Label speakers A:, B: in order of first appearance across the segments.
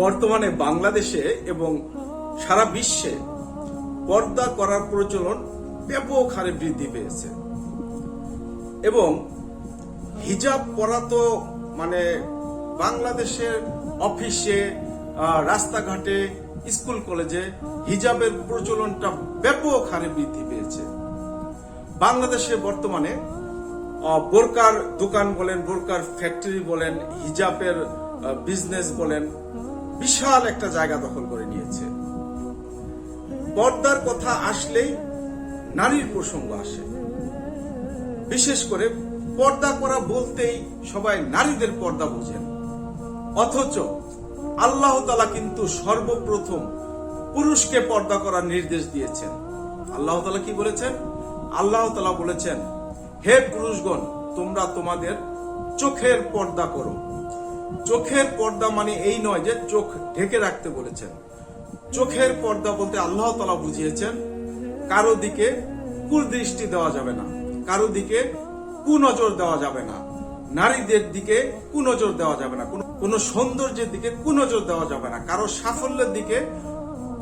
A: বর্তমানে বাংলাদেশে এবং সারা বিশ্বে পর্দা করার প্রচলন ব্যাপক হারে বৃদ্ধি পেয়েছে। এবং হিজাব পরা তো মানে বাংলাদেশের অফিসে রাস্তাঘাটে, স্কুল কলেজে হিজাবের প্রচলনটা ব্যাপক হারে বৃদ্ধি পেয়েছে। বাংলাদেশে বর্তমানে বোরকার দোকান বলেন, বোরকার ফ্যাক্টরি বলেন, হিজাবের বিজনেস বলেন বিশাল একটা জায়গা দখল করে নিয়েছে। পর্দার কথা আসলেই নারীর প্রসঙ্গ আসে। বিশেষ করে পর্দা করা বলতেই সবাই নারীদের পর্দা বোঝেন। অথচ আল্লাহ তালা কিন্তু সর্বপ্রথম পুরুষকে পর্দা করার নির্দেশ দিয়েছেন। আল্লাহ তালা কি বলেছেন? আল্লাহ তালা বলেছেন, হে পুরুষগণ, তোমরা তোমাদের চোখের পর্দা করো। চোখের পর্দা মানে এই নয় যে চোখ ঢেকে রাখতে বলেছেন। চোখের পর্দা বলতে আল্লাহ তালা বুঝিয়েছেন, কারও দিকে কুদৃষ্টি দেওয়া যাবে না, কারও দিকে কুনজর দেওয়া যাবে না, নারীদের দিকে কুনজর দেওয়া যাবে না, কোনো- কোনো সৌন্দর্যের দিকে কুনজর দেওয়া যাবে না, কারও সাফল্যের দিকে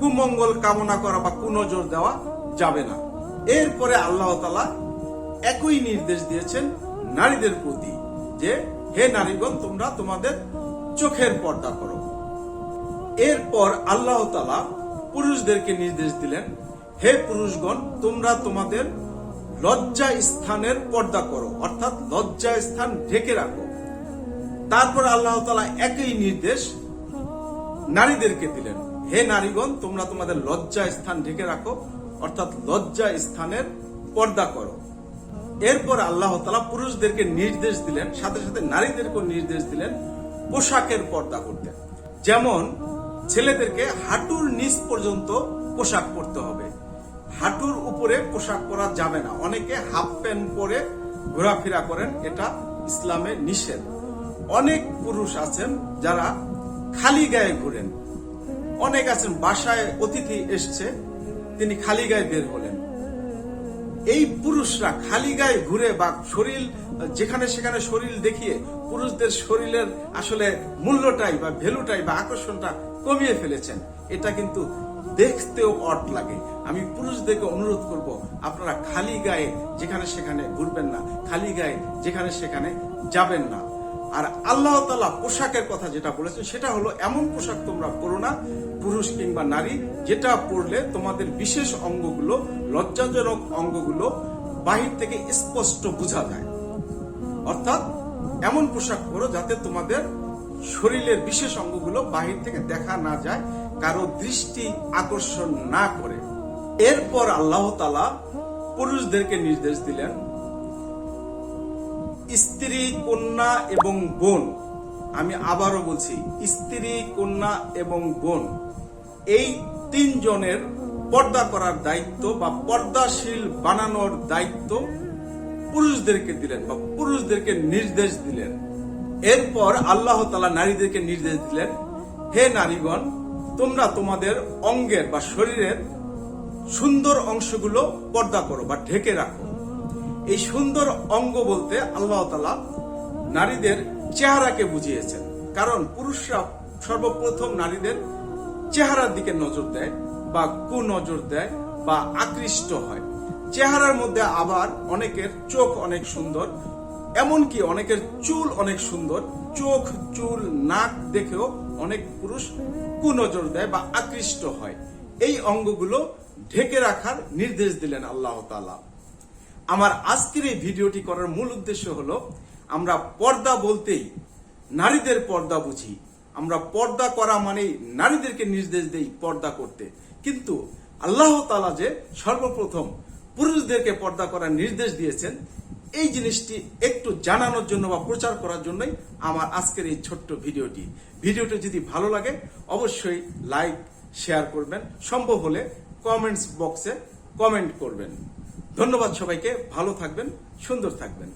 A: কুমঙ্গল কামনা করা বা কুনজর দেওয়া যাবে না। এরপরে আল্লাহ তালা একই নির্দেশ দিয়েছেন নারীদের প্রতি যে হে নারীগণ, তোমরা তোমাদের চোখের পর্দা করো। এরপর আল্লাহ তালা পুরুষদেরকে নির্দেশ দিলেন, হে পুরুষগণ, তোমরা তোমাদের লজ্জা স্থানের পর্দা করো, অর্থাৎ লজ্জা স্থান ঢেকে রাখো। তারপর আল্লাহ তালা একই নির্দেশ নারীদেরকে দিলেন, হে নারীগণ, তোমরা তোমাদের লজ্জা স্থান ঢেকে রাখো, অর্থাৎ লজ্জা স্থানের পর্দা করো। এরপর আল্লাহ তালা পুরুষদেরকে নির্দেশ দিলেন, সাথে সাথে নারীদেরকেও নির্দেশ দিলেন পোশাকের পর্দা করতে। যেমন ছেলেদেরকে হাঁটুর নিচ পর্যন্ত পোশাক পরতে হবে। হাঁটুর উপরে পোশাক পরা যাবে না। অনেকে হাফ প্যান্ট পরে ঘোরাফেরা করেন, এটা ইসলামে নিষেধ। অনেক পুরুষ আছেন যারা খালি গায়ে ঘুরেন। অনেক আছেন, বাসায় অতিথি এসছে, তিনি খালি গায়ে বের হলেন। এই পুরুষরা খালি গায়ে ঘুরে বা শরীর, যেখানে সেখানে শরীর দেখিয়ে পুরুষদের শরীরের আসলে মূল্যটাই বা ভ্যালুটাই বা আকর্ষণটা কমিয়ে ফেলেছেন। এটা কিন্তু দেখতেও অট লাগে। আমি পুরুষদেরকে অনুরোধ করব, আপনারা খালি গায়ে যেখানে সেখানে ঘুরবেন না, খালি গায়ে যেখানে সেখানে যাবেন না। আর আল্লাহ তালা পোশাকের কথা যেটা বলেছেন, সেটা হলো এমন পোশাক তোমরা পরো না, পুরুষ কিংবা নারী, যেটা পরলে তোমাদের বিশেষ অঙ্গগুলো, লজ্জাজনক অঙ্গগুলো বাহির থেকে স্পষ্ট বোঝা যায়। অর্থাৎ এমন পোশাক পরো যাতে তোমাদের শরীরের বিশেষ অঙ্গগুলো বাহির থেকে দেখা না যায়, কারও দৃষ্টি আকর্ষণ না করে। এরপর আল্লাহ তালা পুরুষদেরকে নির্দেশ দিলেন স্ত্রী, কন্যা এবং বোন। আমি আবারও বলছি, স্ত্রী, কন্যা এবং বোন। এই তিনজনের পর্দা করার দায়িত্ব বা পর্দাশীল বানানোর দায়িত্ব পুরুষদেরকে দিলেন বা পুরুষদেরকে নির্দেশ দিলেন। এরপর আল্লাহ তালা নারীদেরকে নির্দেশ দিলেন, হে নারীগণ, তোমরা তোমাদের অঙ্গের বা শরীরের সুন্দর অংশগুলো পর্দা করো বা ঢেকে রাখো। এই সুন্দর অঙ্গ বলতে আল্লাহ তালা নারীদের চেহারাকে বুঝিয়েছেন। কারণ পুরুষরা সর্বপ্রথম নারীদের চেহারার দিকে নজর দেয় বা কুনজর দেয় বা আকৃষ্ট হয়। চেহারার মধ্যে আবার অনেকের চোখ অনেক সুন্দর, এমনকি অনেকের চুল অনেক সুন্দর। চোখ, চুল, নাক দেখেও অনেক পুরুষ কুনজর দেয় বা আকৃষ্ট হয়। এই অঙ্গগুলো ঢেকে রাখার নির্দেশ দিলেন আল্লাহ তাআলা। আমার আজকের এই ভিডিওটি করার মূল উদ্দেশ্য হলো, আমরা পর্দা বলতেই নারীদের পর্দা বুঝি। আমরা পর্দা করা মানে নারীদেরকে নির্দেশ দেই পর্দা করতে। কিন্তু আল্লাহ তালা যে সর্বপ্রথম পুরুষদেরকে পর্দা করার নির্দেশ দিয়েছেন, এই জিনিসটি একটু জানানোর জন্য বা প্রচার করার জন্যই আমার আজকের এই ছোট্ট ভিডিওটি। ভিডিওটি যদি ভালো লাগে, অবশ্যই লাইক, শেয়ার করবেন। সম্ভব হলে কমেন্টস বক্সে কমেন্ট করবেন। ধন্যবাদ সবাইকে ভালো থাকবেন সুন্দর থাকবেন।